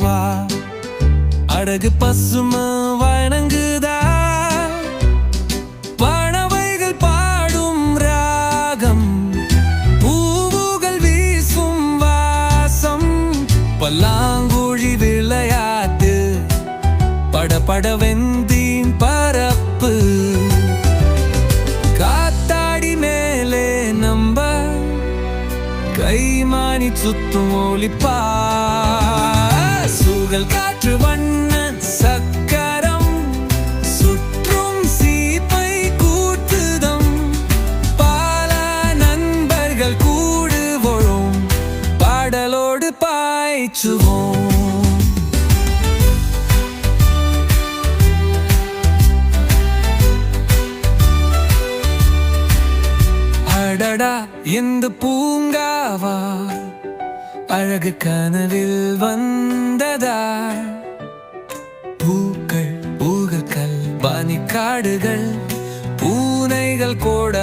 படகு பசும வணங்குதா. பணவைகள் பாடும் ராகம். பூவுகள் வீசும் வாசம். பல்லாங்குழி விளையாட்டு. படபடவெந்தீன் பரப்பு. காத்தாடி மேலே நம்ப. கைமானி சுத்தும் ஒளிப்பா சூழல் காற்று வண்ணன் சக்கரம் சுற்றும் சீப்பை கூட்டுதம். பல நண்பர்கள் கூடுவோம் பாடலோடு பாய்ச்சுவோம். அடடா இந்த பூங்காவா? அழகு கனவில் வந்ததா? பூக்கள் பூகக்கள் பனிக்காடுகள் பூனைகள் கூட